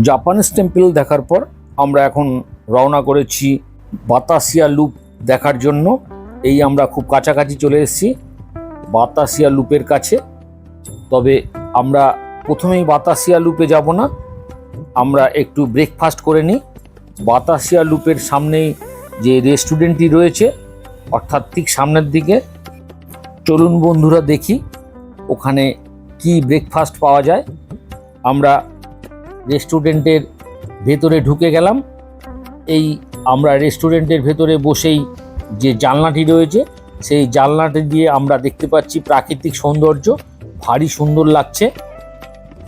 Japanese temple দেখার পর আমরা এখন রওনা করেছি বাতাসিয়া লুপ দেখার জন্য। এই আমরা খুব কাছাকাছি চলে এসেছি বাতাসিয়া লুপের কাছে। তবে আমরা প্রথমেই বাতাসিয়া লুপে যাব না, আমরা একটু ব্রেকফাস্ট করে নিই। বাতাসিয়া লুপের সামনেই যে রেস্টুরেন্টটি রয়েছে, অর্থাৎ ঠিক সামনের দিকে। চলুন বন্ধুরা দেখি ওখানে কি ব্রেকফাস্ট পাওয়া যায়। আমরা রেস্টুরেন্টের ভেতরে ঢুকে গেলাম, এই আমরা রেস্টুরেন্টের ভেতরে বসেই যে জানলাটি রয়েছে, সেই জানলাটি দিয়ে আমরা দেখতে পাচ্ছি প্রাকৃতিক সৌন্দর্য, ভারী সুন্দর লাগছে।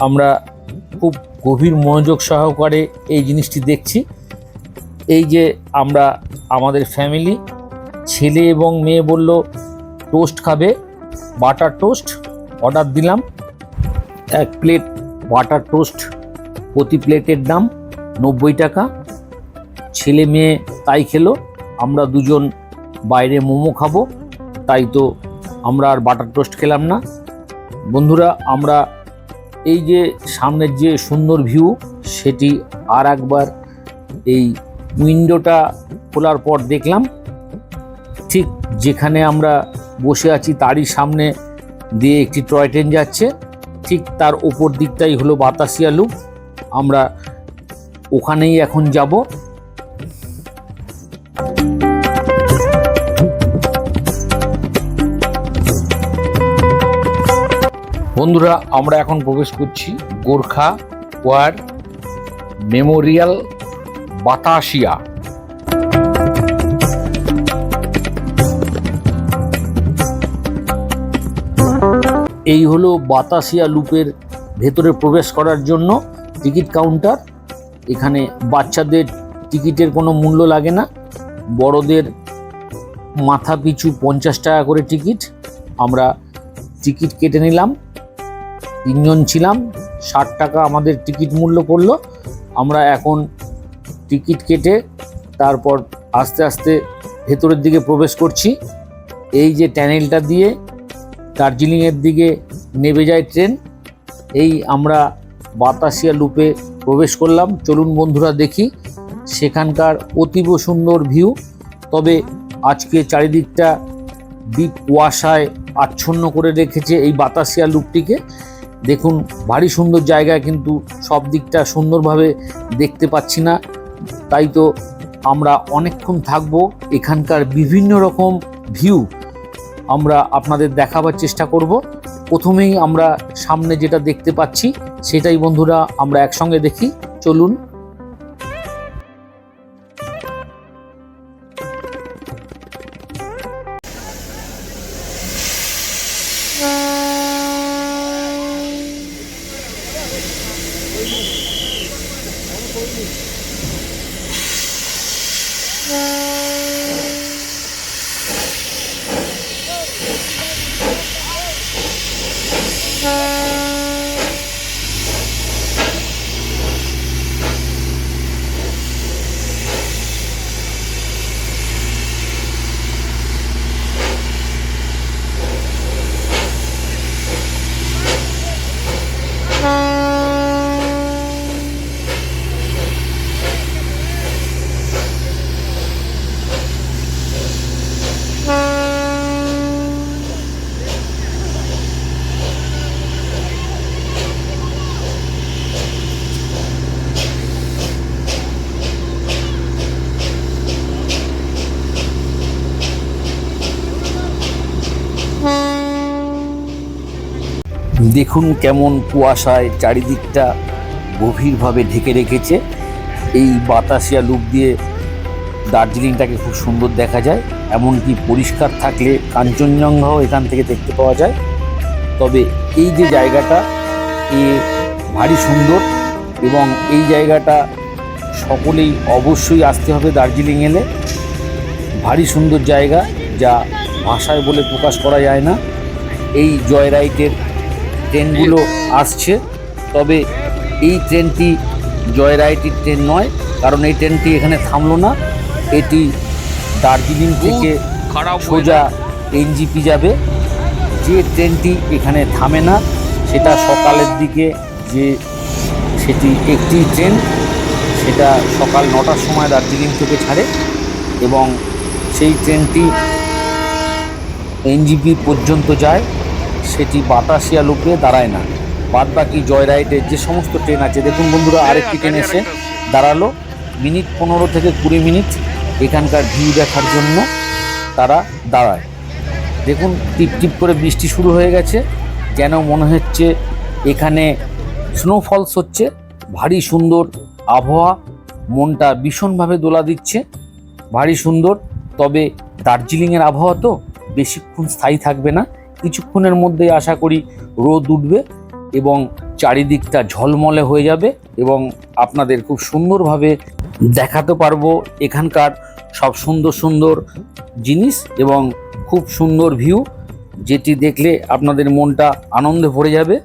আমরা খুব গভীর মনোযোগ সহকারে এই জিনিসটি দেখছি। এই যে আমরা, আমাদের ফ্যামিলি ছেলে এবং মেয়ে বলল টোস্ট খাবে বাটার টোস্ট অর্ডার দিলাম। এক প্লেট বাটার টোস্ট প্রতি প্লেটের দাম নব্বই টাকা। ছেলে মেয়ে তাই খেলো, আমরা দুজন বাইরে মোমো খাব, তাই তো আমরা আর বাটার টোস্ট খেলাম না। বন্ধুরা, আমরা এই যে সামনের যে সুন্দর ভিউ, সেটি আর একবার এই উইন্ডোটা খোলার পর দেখলাম। ঠিক যেখানে আমরা বসে আছি তারই সামনে দিয়ে একটি টয় ট্রেন যাচ্ছে। ঠিক তার ওপর দিকটাই হলো বাতাসিয়া লুপ। আমরা ওখানেই এখন যাব। বন্ধুরা, আমরা এখন প্রবেশ করছি গোর্খা ওয়ার মেমোরিয়াল বাতাসিয়া। এই হলো বাতাসিয়া লুপের ভেতরে প্রবেশ করার জন্য। টিকিট কাউন্টার, এখানে বাচ্চাদের টিকিটের কোনো মূল্য লাগে না। বড়দের মাথা পিছু পঞ্চাশ টাকা করে টিকিট। আমরা টিকিট কেটে নিলাম। তিনজন ছিলাম, ষাট টাকা আমাদের টিকিট মূল্য পড়ল। আমরা এখন টিকিট কেটে তারপর আস্তে আস্তে ভেতরের দিকে প্রবেশ করছি। এই যে ট্যানেলটা দিয়ে দার্জিলিংয়ের দিকে নেমে যায় ট্রেন, এই আমরা বাতাসিয়া লুপে প্রবেশ করলাম। চলুন বন্ধুরা দেখি সেখানকার অতীব সুন্দর ভিউ। তবে আজকে চারিদিকটা ডিপ কুয়াশায় আচ্ছন্ন করে রেখেছে এই বাতাসিয়া লুপটিকে। দেখুন, ভারী সুন্দর জায়গা, কিন্তু সব দিকটা সুন্দরভাবে দেখতে পাচ্ছি না। তাই তো আমরা অনেকক্ষণ থাকব এখানকার বিভিন্ন রকম ভিউ। আমরা আপনাদের দেখাবার চেষ্টা করব। প্রথমেই আমরা সামনে যেটা দেখতে পাচ্ছি সেটাই বন্ধুরা আমরা একসঙ্গে দেখি। চলুন দেখুন কেমন কুয়াশায় চারিদিকটা গভীরভাবে ঢেকে রেখেছে। এই বাতাসিয়া লুক দিয়ে দার্জিলিংটাকে খুব সুন্দর দেখা যায়, এমনকি পরিষ্কার থাকলে কাঞ্চনজঙ্ঘাও এখান থেকে দেখতে পাওয়া যায়। তবে এই যে জায়গাটা, এ ভারী সুন্দর এবং এই জায়গাটা সকলেই অবশ্যই আসতে হবে দার্জিলিং এলে। ভারী সুন্দর জায়গা যা ভাষায় বলে প্রকাশ করা যায় না। এই জয় রাইটের ট্রেনগুলো আসছে। তবে এই ট্রেনটি জয় রাইটের ট্রেন নয় কারণ এই ট্রেনটি এখানে থামলো না। এটি দার্জিলিং থেকে খারাপ সোজা এনজিপি যাবে। যে ট্রেনটি এখানে থামে না সেটা সকালের দিকে যে সেটি একটি ট্রেন সেটা সকাল নটার সময় দার্জিলিং থেকে ছাড়ে এবং সেই ট্রেনটি এনজিপি পর্যন্ত যায়। সেটি বাতাসিয়া লুপে দাঁড়ায় না। বাদ বাকি জয়রাইডের যে সমস্ত ট্রেন আছে, দেখুন বন্ধুরা, আরেকটি ট্রেন এসে দাঁড়াল। মিনিট পনেরো থেকে কুড়ি মিনিট এখানকার ভিউ দেখার জন্য তারা দাঁড়ায়। দেখুন, টিপ টিপ করে বৃষ্টি শুরু হয়ে গেছে। যেন মনে হচ্ছে এখানে স্নোফলস হচ্ছে। ভারী সুন্দর আবহাওয়া, মনটা ভীষণভাবে দোলা দিচ্ছে। ভারী সুন্দর, তবে দার্জিলিংয়ের আবহাওয়া তো বেশিক্ষণ স্থায়ী থাকবে না। কিছুক্ষণের মধ্যেই আশা করি রোদ উঠবে এবং চারিদিকটা ঝলমলে হয়ে যাবে এবং আপনাদের খুব সুন্দরভাবে দেখাতে পারব এখানকার সব সুন্দর সুন্দর জিনিস এবং খুব সুন্দর ভিউ যেটি দেখলে আপনাদের মনটা আনন্দে ভরে যাবে।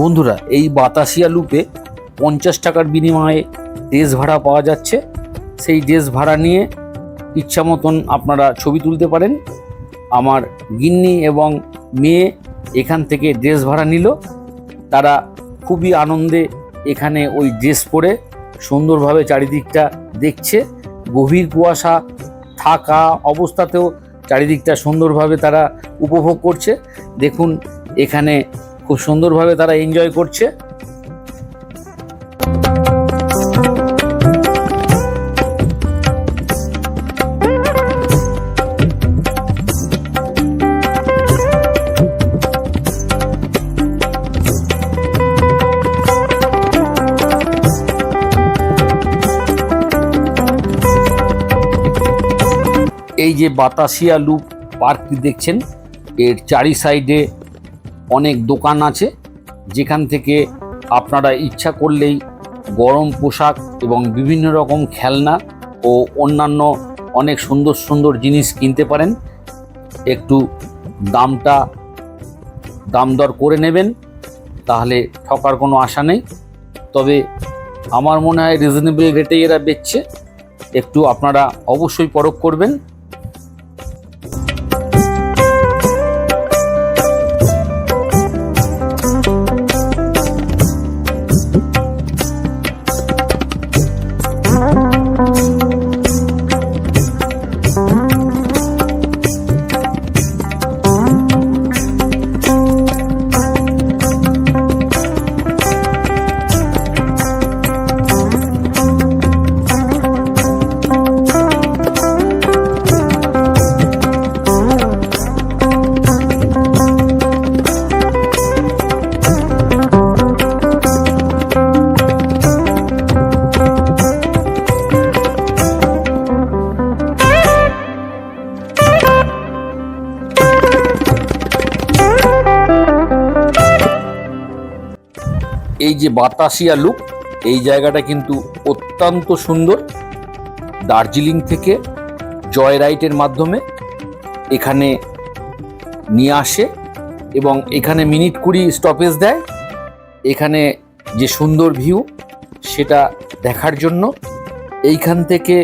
বন্ধুরা, এই বাতাসিয়া লুপে পঞ্চাশ টাকার বিনিময়ে ড্রেস ভাড়া পাওয়া যাচ্ছে। সেই ড্রেস ভাড়া নিয়ে ইচ্ছা মতন আপনারা ছবি তুলতে পারেন। আমার গিন্নি এবং মেয়ে এখান থেকে ড্রেস ভাড়া নিল। তারা খুবই আনন্দে এখানে ওই ড্রেস পরে সুন্দরভাবে চারিদিকটা দেখছে। গভীর কুয়াশা থাকা অবস্থাতেও চারিদিকটা সুন্দরভাবে তারা উপভোগ করছে। দেখুন, এখানে খুব সুন্দরভাবে তারা এনজয় করছে। এই যে বাতাসিয়া লুপ পার্কটি দেখছেন, এর চারি সাইডে অনেক দোকান আছে। যেখান থেকে আপনারা ইচ্ছা করলেই গরম পোশাক এবং বিভিন্ন রকম খেলনা ও অন্যান্য অনেক সুন্দর সুন্দর জিনিস কিনতে পারেন। একটু দামটা দাম দর করে নেবেন, তাহলে ঠকার কোনো আশা নেই। তবে আমার মনে হয় রিজনেবল রেটে এরা বেচছে। একটু আপনারা অবশ্যই পরখ করবেন। যে বাতাসিয়া লুপ, এই জায়গাটা কিন্তু অত্যন্ত সুন্দর। দার্জিলিং থেকে জয় রাইটের মাধ্যমে এখানে নিয়ে আসে এবং এখানে মিনিট কুড়ি স্টপেজ দেয়। এখানে যে সুন্দর ভিউ সেটা দেখার জন্য এইখান থেকে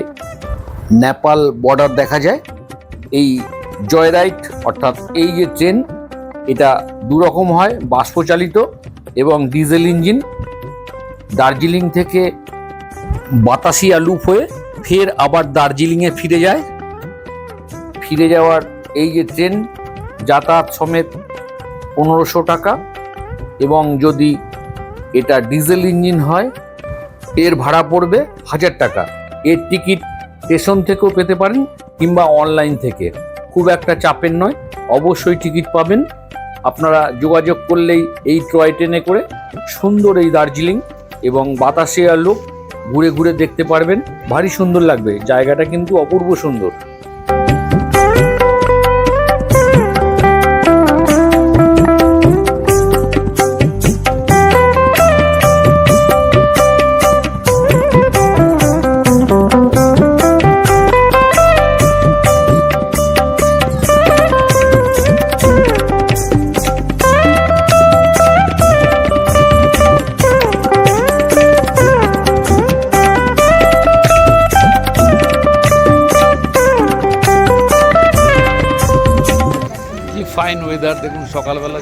নেপাল বর্ডার দেখা যায়। এই জয় রাইট অর্থাৎ এই যে ট্রেন এটা দুরকম হয়, বাষ্পচালিত। এবং ডিজেল ইঞ্জিন দার্জিলিং থেকে বাতাসিয়া লুপ হয়ে ফের আবার দার্জিলিংয়ে ফিরে যায়। ফিরে যাওয়ার এই যে ট্রেন যাতায়াত সমেত পনেরোশো টাকা এবং যদি এটা ডিজেল ইঞ্জিন হয়, এর ভাড়া পড়বে হাজার টাকা। এর টিকিট স্টেশন থেকেও পেতে পারেন কিংবা অনলাইন থেকে। খুব একটা চাপের নয়, অবশ্যই টিকিট পাবেন। আপনারা যোগাযোগ করলেই এই টয় ট্রেনে করে সুন্দর এই দার্জিলিং এবং বাতাসে লোক ঘুরে ঘুরে দেখতে পারবেন। ভারী সুন্দর লাগবে। জায়গাটা কিন্তু অপূর্ব সুন্দর।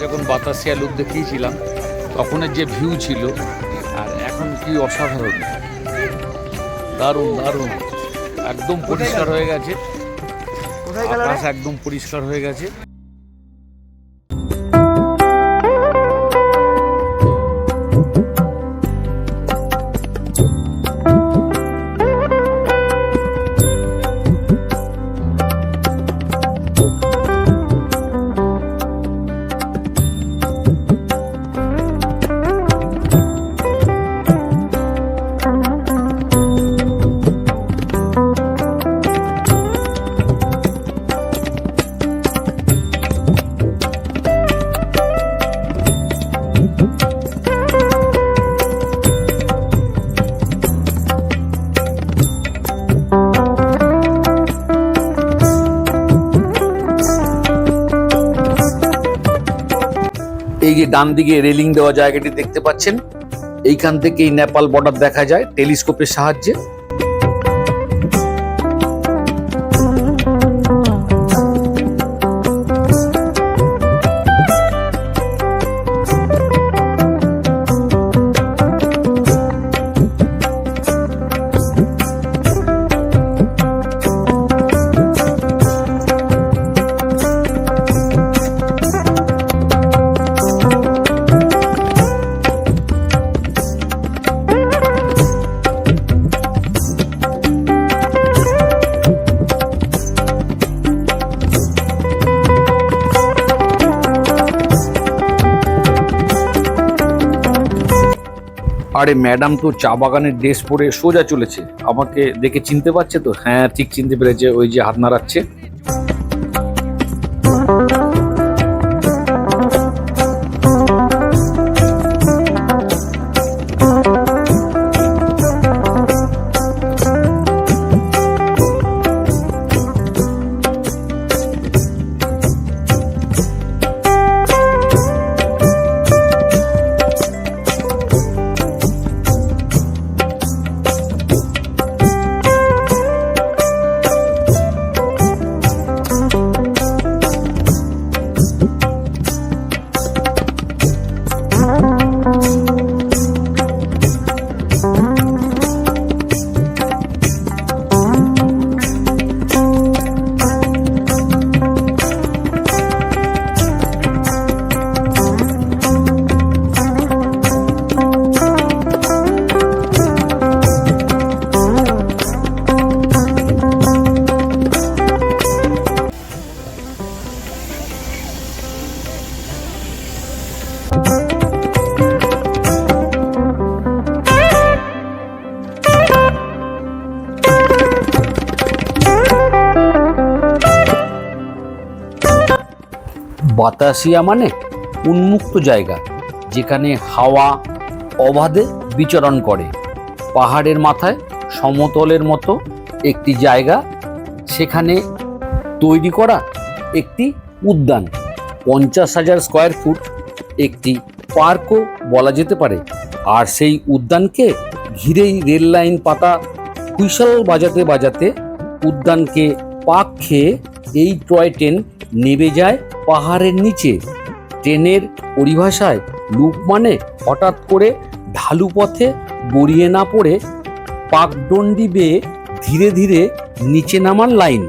যখন বাতাসিয়া লুক দেখিয়েছিলাম তখনের যে ভিউ ছিল আর এখন কি অসাধারণ। দারুণ দারুণ। একদম পরিষ্কার হয়ে গেছে? আকাশ একদম পরিষ্কার হয়ে গেছে। ডান দিকে রেলিং দেওয়া জায়গাটি দেখতে পাচ্ছেন। এইখান থেকে নেপাল বর্ডার দেখা যায় টেলিস্কোপের সাহায্যে। আরে ম্যাডাম তো চা বাগানের ড্রেস পরে সোজা চলেছে। আমাকে দেখে চিনতে পারছে তো? হ্যাঁ ঠিক চিনতে পেরেছে। ওই যে হাত নাড়াচ্ছে। বাতাসিয়া মানে উন্মুক্ত জায়গা, যেখানে হাওয়া অবাধে বিচরণ করে। পাহাড়ের মাথায় সমতলের মতো একটি জায়গা, সেখানে তৈরি করা একটি উদ্যান। পঞ্চাশ হাজার স্কোয়ার ফুট একটি পার্কও বলা যেতে পারে। আর সেই উদ্যানকে ঘিরেই রেল লাইন পাতা হুইসেল বাজাতে বাজাতে উদ্যানকে পাক খেয়ে এই টয় ট্রেন নেমে যায় পাহাড়ের নিচে। ট্রেনের পরিভাষায় লুপ মানে হঠাৎ করে ঢালু পথে গড়িয়ে না পড়ে পাকডন্ডি বেয়ে ধীরে ধীরে নিচে নামার লাইন।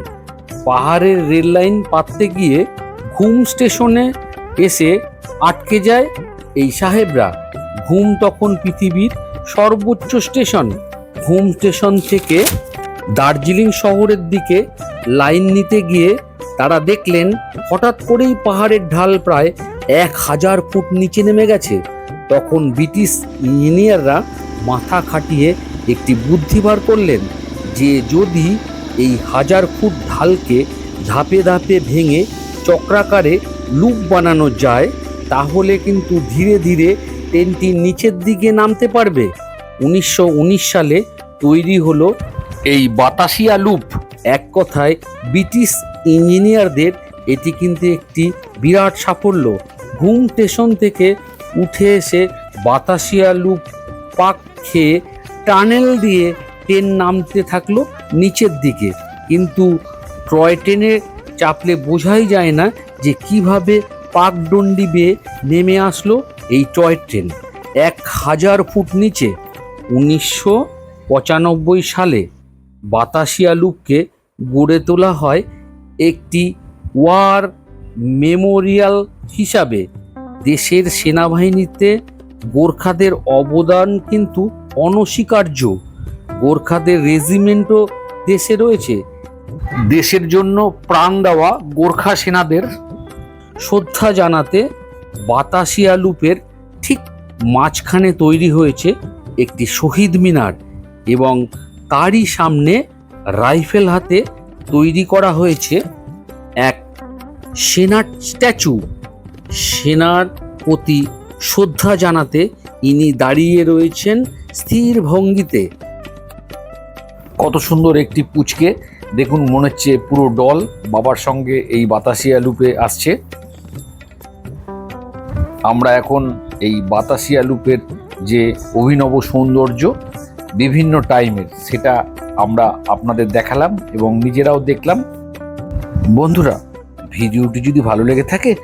পাহাড়ের রেল লাইন পাততে গিয়ে ঘুম স্টেশনে এসে আটকে যায় এই সাহেবরা। ঘুম তখন পৃথিবীর সর্বোচ্চ স্টেশন। ঘুম স্টেশন থেকে দার্জিলিং শহরের দিকে লাইন নিতে গিয়ে তারা দেখলেন হঠাৎ করেই পাহাড়ের ঢাল প্রায় এক হাজার ফুট নিচে নেমে গেছে। তখন ব্রিটিশ ইঞ্জিনিয়াররা মাথা খাটিয়ে একটি বুদ্ধি বার করলেন যে যদি এই হাজার ফুট ঢালকে ধাপে ধাপে ভেঙে চক্রাকারে লুপ বানানো যায়, তাহলে কিন্তু ধীরে ধীরে ট্রেনটি নিচের দিকে নামতে পারবে। উনিশশো উনিশ সালে তৈরি হলো এই বাতাসিয়া লুপ। এক কথায় ব্রিটিশ ইঞ্জিনিয়ারদের এটি কিন্তু একটি বিরাট সাফল্য। ঘুম স্টেশন থেকে উঠে এসে বাতাসিয়া লুপ পাক খেয়ে টানেল দিয়ে ট্রেন নামতে থাকল নিচের দিকে। কিন্তু টয় ট্রেনে চাপলে বোঝাই যায় না যে কীভাবে পাকডন্ডি বেয়ে নেমে আসলো এই টয় ট্রেন। এক হাজার ফুট নিচে উনিশশো পঁচানব্বই সালে বাতাসিয়া লুপকে গড়ে তোলা হয় একটি ওয়ার মেমোরিয়াল হিসাবে দেশের সেনাবাহিনীতে গোর্খাদের অবদান কিন্তু অনস্বীকার্য। গোর্খাদের রেজিমেন্টও দেশে রয়েছে। দেশের জন্য প্রাণ দেওয়া গোর্খা সেনাদের শ্রদ্ধা জানাতে বাতাসিয়া লুপের ঠিক মাঝখানে তৈরি হয়েছে একটি শহীদ মিনার এবং তারই সামনে রাইফেল হাতে তৈরি করা হয়েছে এক সেনার স্ট্যাচু। সেনার প্রতি শ্রদ্ধা জানাতে ইনি দাঁড়িয়ে রয়েছেন স্থির ভঙ্গিতে। কত সুন্দর একটি পুচকে। দেখুন, মনে হচ্ছে পুরো দল বাবার সঙ্গে এই বাতাসিয়া লুপে আসছে। আমরা এখন এই বাতাসিয়া লুপের যে অভিনব সৌন্দর্য, বিভিন্ন টাইমের, সেটা আমরা আপনাদের দেখালাম এবং নিজেরাও দেখলাম। বন্ধুরা, ভিডিওটি যদি ভালো লেগে থাকে,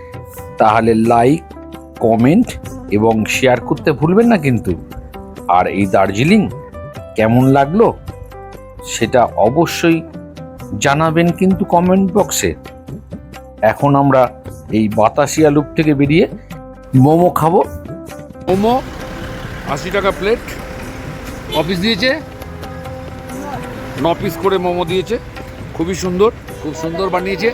তাহলে লাইক, কমেন্ট এবং শেয়ার করতে ভুলবেন না কিন্তু। আর এই দার্জিলিং কেমন লাগল সেটা অবশ্যই জানাবেন কিন্তু কমেন্ট বক্সে। এখন আমরা এই বাতাসিয়া লুপ থেকে বেরিয়ে মোমো খাব। মোমো, আশি টাকা প্লেট। অফিস দিয়েছে? ন পিস করে মোমো দিয়েছে। খুবই সুন্দর খুব সুন্দর বানিয়েছে।